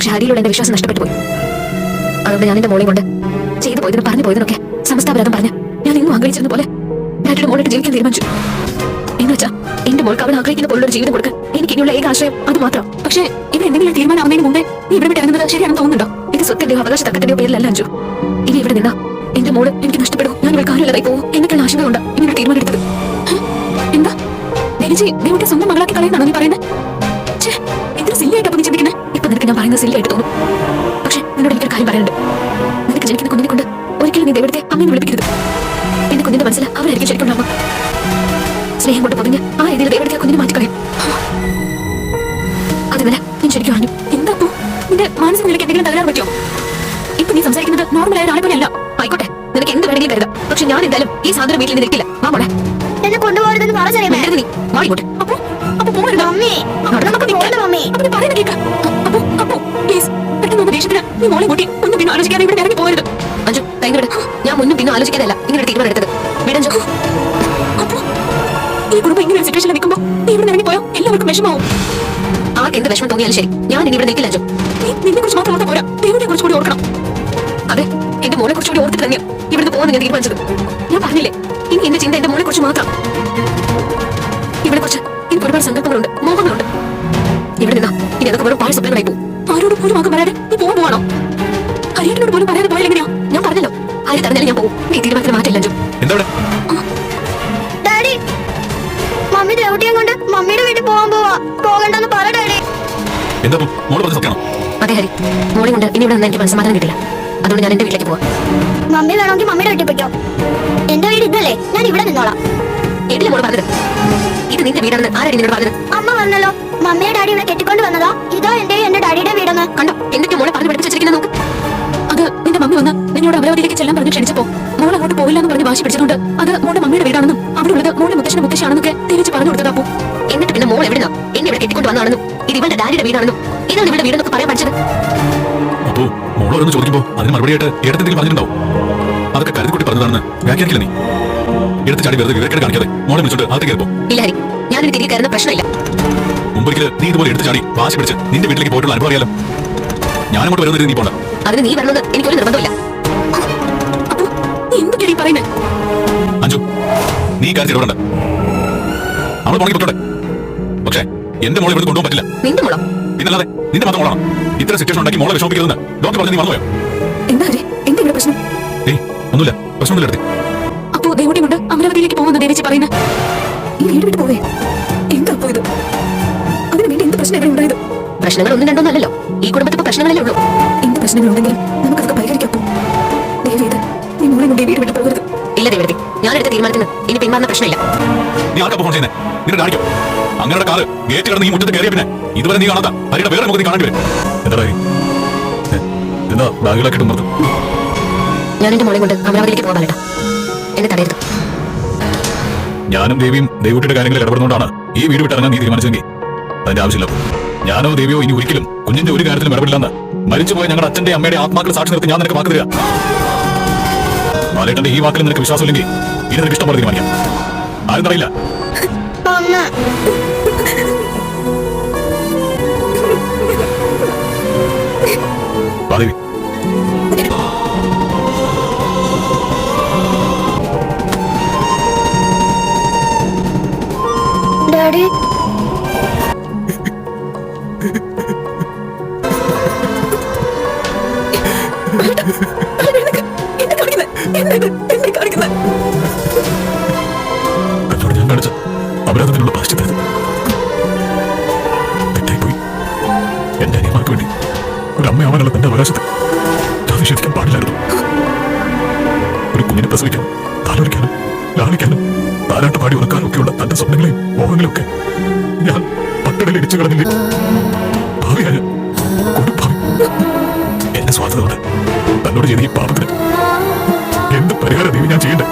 പക്ഷെ ഹരിയിലൂടെ എന്റെ വിശ്വാസം നഷ്ടപ്പെട്ടു പോയി. അതുകൊണ്ട് ഞാൻ എന്റെ മോളെ കൊണ്ട് ചെയ്തു പോയതിനും പറഞ്ഞു പോയതിനൊക്കെ സമസ്താപരാധം പറഞ്ഞു ഞാൻ ഇന്നും ആഗ്രഹിച്ചിരുന്ന പോലെ ഡാഡിയുടെ മോളായിട്ട് ജീവിക്കാൻ തീരുമാനിച്ചു. എന്ന് വെച്ചാ എന്റെ മോൾക്ക് അവൾ ആഗ്രഹിക്കുന്ന പോലുള്ള ഒരു ജീവിതം കൊടുക്കാൻ എനിക്ക് ഇനിയുള്ള ഏക ആശ്രയം അത് മാത്രം. പക്ഷേ ഇവിടെ എന്തെങ്കിലും തീരുമാനമാവുന്നതിന് മുമ്പേ നീ ഇവിടെ വിട്ട് ഇറങ്ങുന്നത് ശരിയാണെന്ന് തോന്നുന്നുണ്ടോ? ഇത് സ്വത്തിന്റെയോ അവകാശ തക്കത്തിന്റെയോ പേരിലല്ല അഞ്ചു ഇനി ഇവിടെ നിന്നാ എന്റെ മോൾ എനിക്ക് നഷ്ടപ്പെടും. ഞാൻ ഇവിടെ കാര്യമില്ലാതായി പോകും എന്നൊക്കെയുള്ള ആശങ്ക കൊണ്ട് ഇങ്ങനെ തീരുമാനം എടുത്തത്? എന്താ? ദേവിജി ദേവിയുടെ സ്വന്തം മകളാക്കി കളയുന്നാണോ നീ പറയുന്നത് എന്തൊരു സില്ലിയായിട്ടാ നീ നിനക്ക് ഞാൻ പറയുന്നത് സില്ലിയായിട്ട് തോന്നും. പക്ഷെ നിന്നോട് എനിക്കൊരു കാര്യം പറയാനുണ്ട്. നിനക്ക് ജനിക്കുന്ന കുഞ്ഞിനെ കൊണ്ട് ഒരിക്കലും നീ ദൈവത്തെ അമ്മയെ വിളിപ്പിക്കരുത്. എന്റെ കുഞ്ഞിന്റെ മനസ്സിൽ അവരായിരിക്കും ശരിക്കും അമ്മ സ്നേഹം കൊണ്ട് പൊതിഞ്ഞ് ആ രീതിയിൽ ദൈവത്തെ ആ കുഞ്ഞിനെ മാറ്റിക്കളയും. അതുവരെ ഞാൻ ശരിക്കും അറിഞ്ഞു. എന്താ നിന്റെ മാനസിക നിലയ്ക്ക് എന്തെങ്കിലും തകരാറ് പറ്റിയോ? ഇപ്പൊ നീ സംസാരിക്കുന്നത് നോർമൽ ആയ ഒരാളെ പോലെയല്ല ആയിക്കോട്ടെ നിനക്ക് എന്ത് വേണമെങ്കിലും കരുതാം. പക്ഷെ ഞാൻ എന്തായാലും ഈ സാധനം വീട്ടിൽ നിന്ന് നിൽക്കില്ല വാ മോളെ. എന്നെ കൊണ്ടുപോകരുതെന്ന് പറഞ്ഞു നീ. മാറിക്കോട്ടെ അപ്പൊ അപ്പോ പോകരുത്. മമ്മി. അവിടെ നമുക്ക്. പോകണ്ട മമ്മി. അപ്പൊ നീ പറയുന്നത് കേൾക്കാം നീ മോളെ കൂട്ടി ഒന്നും പിന്നെ ആലോചിക്കാതെ ഇവിടെ ഇറങ്ങി പോകരുത്. അഞ്ചു കൈ വിട് ഞാൻ മുന്നും പിന്നെ ആലോചിക്കാതല്ല ഇങ്ങനെ തീരുമാനം എടുത്തത്. വിടഞ്ചു അപ്പോ ഈ കുടുംബം ഇങ്ങനെ സിറ്റുവേഷനിൽ നിൽക്കുമ്പോ നീ ഇവിടെ ഇറങ്ങി പോയോ? എല്ലാവർക്കും വിഷമാവും ആർക്ക് എന്ത് വിഷമം തോന്നിയാലും ശരി. ഞാൻ ഇനി ഇവിടെ നിൽക്കില്ല അഞ്ചു നീ നിന്നെ കുറിച്ച് മാത്രം ഓർത്താ പോരാ. ദൈവത്തെ കുറിച്ച് കൂടി ഓർക്കണം. അതെ എന്റെ മോളെ കുറിച്ച് കൂടി ഓർത്തിട്ട് തന്നെയാ ഇവിടുന്ന് പോകുന്ന ഞാൻ തീരുമാനിച്ചത്. ഞാൻ പറഞ്ഞില്ലേ ഇനി എന്റെ ചിന്ത എന്റെ മോളെ കുറിച്ച് മാത്രം. ഇവിടെ കുറിച്ച് എനിക്ക് ഒരുപാട് സങ്കല്പങ്ങളുണ്ട് മോഹങ്ങളുണ്ട്. ഇവിടെ നിന്നാ ഇനി അതൊക്കെ വെറും പാഴ് സ്വപ്നങ്ങളായി പോകും. ആരോട് പോലും ആക്കും പറയാതെ നീ പോകാൻ പോവാണോ? ഹരിയേട്ടനോട് പോലും പറയാതെ പോയാൽ എങ്ങനെയാ? ഞാൻ പറഞ്ഞല്ലോ. ഹരി തടഞ്ഞാലും ഞാൻ പോകും? നീ തീരുമാനത്തിന് മാറ്റില്ല ഡാഡി മമ്മി ദേവട്ടിയും കൊണ്ട് മമ്മിയുടെ വീട്ടിൽ പോകാൻ പോവാ. പോകണ്ടെന്ന് പറ ഡാഡി. അതെ ഹരി. മോളെ കൊണ്ട് ഇനി ഇവിടെ നിന്ന് എനിക്ക് മനസ്സമാധാനം കിട്ടില്ല. അതുകൊണ്ട് ഞാൻ എന്റെ വീട്ടിലേക്ക് പോവാം. മമ്മി വേണമെങ്കിൽ മമ്മിയുടെ വീട്ടിൽ പോയിക്കോ. എന്റെ വീട് ഇതല്ലേ? ഞാൻ ഇവിടെ നിന്നോളാം. എടിലെ മോൾ പറഞ്ഞത്? ഇത് നിന്റെ വീടാണെന്ന് ആരാണ് നിന്നോട് പറഞ്ഞത്? അമ്മ പറഞ്ഞല്ലോ. മമ്മിയെ ഡാഡി ഇവിടെ കെട്ടിക്കൊണ്ട് വന്നതാ. ഇതോ എന്റെ എന്റെ ഡാഡിയുടെ വാശി പിടിച്ചതുകൊണ്ട് അത് മോളുടെ മമ്മിയുടെ വീടാണെന്നും അവിടെ ഉള്ളത് മോളുടെ മുത്തശ്ശന്റെ മുത്തശ്ശിയാണെന്നൊക്കെ തിരിച്ച് പറഞ്ഞു കൊടുത്തതാ അപ്പോ എന്നിട്ട് പിന്നെ മോൾ എവിടുന്നാ? എന്നെ ഇവിടെ കെട്ടിക്കൊണ്ട് വന്നാണെന്നും ഇത് ഇവളുടെ ഡാഡിയുടെ വീടാണെന്നും ഇതാണ് ഇവിടെ വീടെന്നൊക്കെ പറയാൻ പഠിച്ചത്. അപ്പോ ചോദിക്കുമ്പോ അതിന് മറുപടിയായിട്ട് ഏടത്തെന്തെങ്കിലും പറഞ്ഞിട്ടുണ്ടാവും. അതൊക്കെ കരുതിക്കുട്ടി പറഞ്ഞതാണെന്ന് വ്യാഖ്യാനിക്കില്ല നീ. എടുത്ത് ചാടി വെറുതെ വിവരക്കേട് കാണിക്കാതെ മോളെ വിളിച്ചോണ്ട് അകത്ത് കയറിപ്പോ. ഇല്ല ഹരി ഞാനൊരു തിരികെ കയറുന്ന പ്രശ്നമില്ല. നീ ഇതുപോലെ എടുത്ത് ചാടി വാശി പിടിച്ച് നിന്റെ വീട്ടിലേക്ക് പോയിട്ടുള്ള അനുഭവം അറിയാലോ. ഞാനങ്ങോട്ട് വരുന്നത് നീ പോണ്ട. അതിന് നീ വരണമെന്ന് എനിക്കൊരു നിർബന്ധമില്ല. നീ കാര്യത്തിൽ ഇടപെടണ്ട. അവൾ പോണെങ്കിൽ പൊട്ടോടെ പക്ഷേ എന്റെ മോളെ ഇവിടുന്ന് കൊണ്ടുപോകാൻ പറ്റില്ല. നിന്റെ മോളോ? പിന്നല്ലാതെ നിന്റെ മാത്രം മോളാണ്? ഇത്ര സിറ്റുവേഷൻ ഉണ്ടാക്കി മോളെ വിഷമിപ്പിക്കുന്നതെന്ന് ഡോക്ടർ പറഞ്ഞു നീ മറന്നുപോയോ? എന്താ എന്താ ഇവിടെ പ്രശ്നം? ഏയ് ഒന്നുമില്ല. പ്രശ്നമില്ല എടുത്തി. അപ്പോ ദേവട്ടി കൊണ്ട് അമരാവതിയിലേക്ക് പോകുന്ന ദേവിച്ച് പറയുന്ന? ഈ വീട് വിട്ട് പോവേ. എന്താ അപ്പോ ഇത്? അതിന് വേണ്ടി എന്ത് പ്രശ്നം ഇവിടെ ഉണ്ടായത്? പ്രശ്നങ്ങൾ ഒന്നും രണ്ടോന്നല്ലോ ഈ കുടുംബത്തിൽ പ്രശ്നങ്ങളല്ലേ ഉള്ളൂ. എന്ത് പ്രശ്നങ്ങളുണ്ടെങ്കിലും നമുക്കതൊക്കെ പരിഹരിക്കാം. ദേവി ഇത്. നീ മോളെ കൊണ്ട് വീട് വിട്ട് പോകരുത്. ഇല്ല ദേവതി ഞാൻ എടുത്ത തീരുമാനത്തിന് ഇനി പ്രശ്നമില്ല. നീ ആർക്കാ ഫോൺ ചെയ്യുന്നത് നിന്നെ കാണിക്കും. അങ്ങനെ കാറ് ഗേറ്റ് കിടന്ന് ഈ മുറ്റത്ത് കയറിയ പിന്നെ ഇതുവരെ നീ കാണാത്ത ഹരിയുടെ വേറെ മുഖത്ത് നീ കാണേണ്ടി വരും. എന്താ എന്താ ബാഗുകളൊക്കെ ഇട്ട് ഞാൻ എന്റെ മോളെ കൊണ്ട് അമരാവതിയിലേക്ക് പോകാൻ എന്നെ തടയരുത്. ഞാനും ദേവിയും ദേവിയുടെ കാര്യങ്ങളിൽ ഇടപെടുന്നതുകൊണ്ടാണ് ഈ വീട് വിട്ടിറങ്ങാൻ നീ തീരുമാനിച്ചെങ്കിൽ അതിന്റെ ആവശ്യമില്ല. ഞാനോ ദേവിയോ ഇനി ഒരിക്കലും കുഞ്ഞിന്റെ ഒരു കാര്യത്തിലും ഇടപെടില്ലെന്ന്. മരിച്ചുപോയ ഞങ്ങളുടെ അച്ഛന്റെ അമ്മയുടെ ആത്മാക്കൾ സാക്ഷി നിർത്തി ഞാൻ നിനക്ക് വാക്ക് തരിക. ബാലേട്ടന്റെ ഈ വാക്കിൽ നിനക്ക് വിശ്വാസമില്ലെങ്കിൽ ഇനി നിനക്ക് ഇഷ്ടം പോലെ തീരുമാനിക്കാം. ആരും അറിയില്ല ഒന്ന് വാ ദേവി. ഡാഡി. എന്നോട് എന്റെ അനിയന്മാർക്ക് വേണ്ടി ഒരു അമ്മയാവാനുള്ള തന്റെ അവകാശത്തെ നിഷേധിക്കാൻ പാടില്ലായിരുന്നു ഒരു കുഞ്ഞിനെ പ്രസവിക്കാൻ താലോലിക്കാനും ലാളിക്കാനും താരാട്ട് പാടി ഉറക്കാനും ഒക്കെയുള്ള തന്റെ സ്വപ്നങ്ങളെയും മോഹങ്ങളെയും ഒക്കെ ഞാൻ പട്ടടയിൽ ഇടിച്ചു കളഞ്ഞില്ലേ ഭാവിയായ കൊടുഭാവി എന്നെ തന്നോട് ചെയ്ത ഈ പാപത്തിന് എന്ത് പരിഹാരം നീ ഞാൻ ചെയ്യണ്ടേ.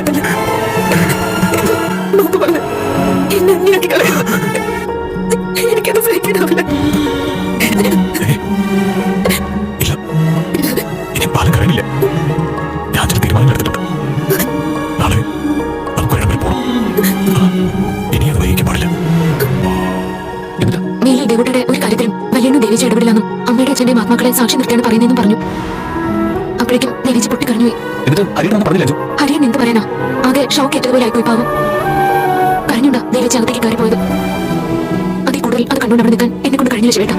എന്നെ. എനിക്കത് സഹിക്കാനാവില്ല. ഇല്ല ഇനി പാലം കഴിയില്ല ഞാൻ ചില തീരുമാനങ്ങൾ എടുത്തിട്ടുണ്ട് നാളെ നമുക്ക് പോകണം ആ, ഇനി അത് വൈകിക്കാൻ പാടില്ല ദേവിച്ച് ഇടപെടില്ലെന്നും അമ്മയുടെ അച്ഛന്റെയും ആത്മാക്കളെ സാക്ഷി നിർത്തിയാണ് പറയുന്നതെന്നും പറഞ്ഞു അപ്പോഴേക്കും ദേവിച്ച് പൊട്ടിക്കരഞ്ഞുപോയി എന്നിട്ട് ഹരിയേട്ടൻ പറഞ്ഞില്ല ഹരിയൻ എന്ത് പറയാനാ ആകെ ഷോക്ക് ഏറ്റതുപോലെ ആയിപ്പോയി പാവം ദേവിച്ച് അകത്തേക്ക് കയറിപ്പോയത്. അതിൽ കൂടുതൽ അത് കണ്ടുകൊണ്ട് അവിടെ നിൽക്കാൻ എന്നെ കൊണ്ട് കഴിഞ്ഞില്ല ചേട്ടാ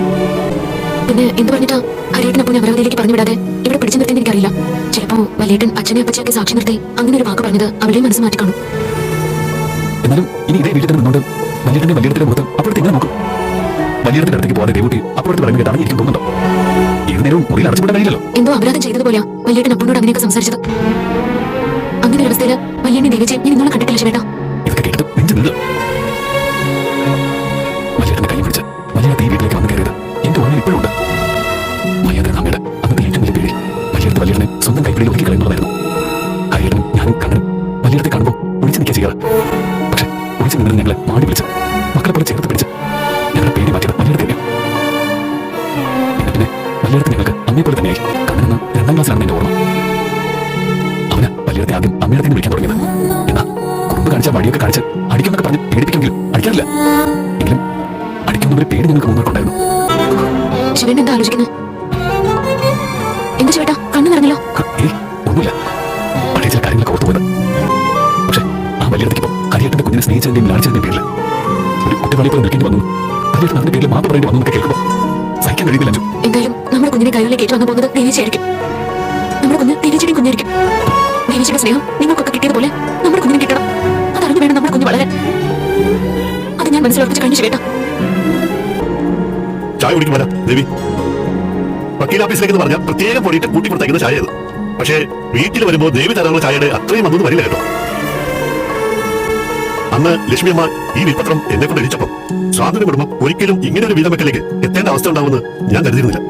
പിന്നെ എന്ത് പറഞ്ഞിട്ടാ? ഹരിയേട്ടനെ അപ്പോൾ അമരാവതിയിലേക്ക് പറഞ്ഞു വിടാതെ ഇവിടെ പിടിച്ചു നിർത്തിയെന്ന് എനിക്കറിയില്ല. ചിലപ്പോ വലിയേട്ടൻ അച്ഛനെ അപ്പച്ചയൊക്കെ സാക്ഷി നിർത്തി അങ്ങനെ ഒരു വാക്ക് പറഞ്ഞത് അവളുടെ മനസ്സ് മാറ്റി കാണും. എന്നാലും ഇനി ഇതേ വീട്ടിൽ തന്നെ നിന്നോണ്ട് വലിയേട്ടന്റെ വലിയേട്ടന്റെ മുഖത്ത് അപ്പോഴത്തെ എങ്ങനെ നോക്കും. വലിയേട്ടന്റെ അടുത്തേക്ക് പോകാതെ ദേവൂട്ടി അപ്പോഴത്തെ പറയുന്നത് കേട്ടാണ് എനിക്ക് തോന്നുന്നുണ്ടോ ഏത് നേരവും മുറിയിൽ അടച്ചുവിടാൻ കഴിയില്ലല്ലോ. എന്തോ അപരാധം ചെയ്തതുപോലെയാ വലിയേട്ടൻ അപ്പനോട് അങ്ങനെയൊക്കെ സംസാരിച്ചത്. അങ്ങനെ ഒരു അവസ്ഥയിൽ വലിയേട്ടൻ ദേവിച്ച് ഞാൻ ഇന്നോളം കണ്ടിട്ടില്ല ചേട്ടാ ഇതൊക്കെ കേട്ടത് നെഞ്ചു നിന്ന് കാണിച്ച് അടിക്കുന്നൊക്കെ പറഞ്ഞ് പേടിപ്പിക്കെങ്കിലും അടിക്കാറില്ല. എങ്കിലും അടിക്കുന്നവരെ പേടി നിങ്ങൾക്ക് മുന്നോട്ടുണ്ടായിരുന്നു ശിവൻ എന്താ ആലോചിക്കുന്നത് എന്താ ചേട്ടാ കണ്ണു നിറഞ്ഞല്ലോ? ഒന്നുമില്ല. പഴയ ചില കാര്യങ്ങളൊക്കെ ഓർത്തു പോയത്. പക്ഷെ ആ വലിയടത്തേക്ക് ഇപ്പം ഹരിയേട്ടന്റെ കുഞ്ഞിനെ സ്നേഹിച്ചതിന്റെയും ലാളിച്ചതിന്റെയും പേരിൽ ഒരു കുറ്റവാളി പോലെ നിൽക്കേണ്ടി വന്നു. ഹരിയേട്ടൻ അതിന്റെ പേരിൽ മാപ്പ് പറയേണ്ടി വന്നു എന്നൊക്കെ കേൾക്കുമ്പോൾ സഹിക്കാൻ കഴിയുന്നില്ല അഞ്ചു എന്തായാലും നമ്മുടെ കുഞ്ഞിനെ കൈകളിലേക്ക് ഏറ്റു വന്നു പോകുന്നത് ദേവിച്ചയായിരിക്കും നമ്മുടെ കുഞ്ഞ് ദേവിച്ചയുടെയും കുഞ്ഞായിരിക്കും. ദേവിച്ചയുടെ സ്നേഹം നിങ്ങൾക്കൊക്കെ കിട്ടിയതുപോലെ ഞാൻ മനസ്സിലുറപ്പിച്ച് കഴിഞ്ഞു ചേട്ടാ ചായ കുടിക്കും വരാം ദേവി. വക്കീൽ ഓഫീസിലേക്ക് എന്ന് പറഞ്ഞാൽ പ്രത്യേകം പൊടിയിട്ട് കൂട്ടി കൊടുത്തേക്കുന്ന ചായ അത് പക്ഷേ വീട്ടിൽ വരുമ്പോൾ ദേവി തരാനുള്ള ചായയുടെ അത്രയും അതൊന്നും വരില്ല കേട്ടോ. അന്ന് ലക്ഷ്മി അമ്മ ഈ വിൽപത്രം എന്നെ കൊണ്ട് എഴുതിച്ചപ്പം സ്വാതന്ത്ര്യ കുടുംബം ഒരിക്കലും ഇങ്ങനെ ഒരു വീതമക്കലേക്ക് എത്തേണ്ട അവസ്ഥ ഉണ്ടാവുമെന്ന് ഞാൻ കരുതിയിരുന്നില്ല.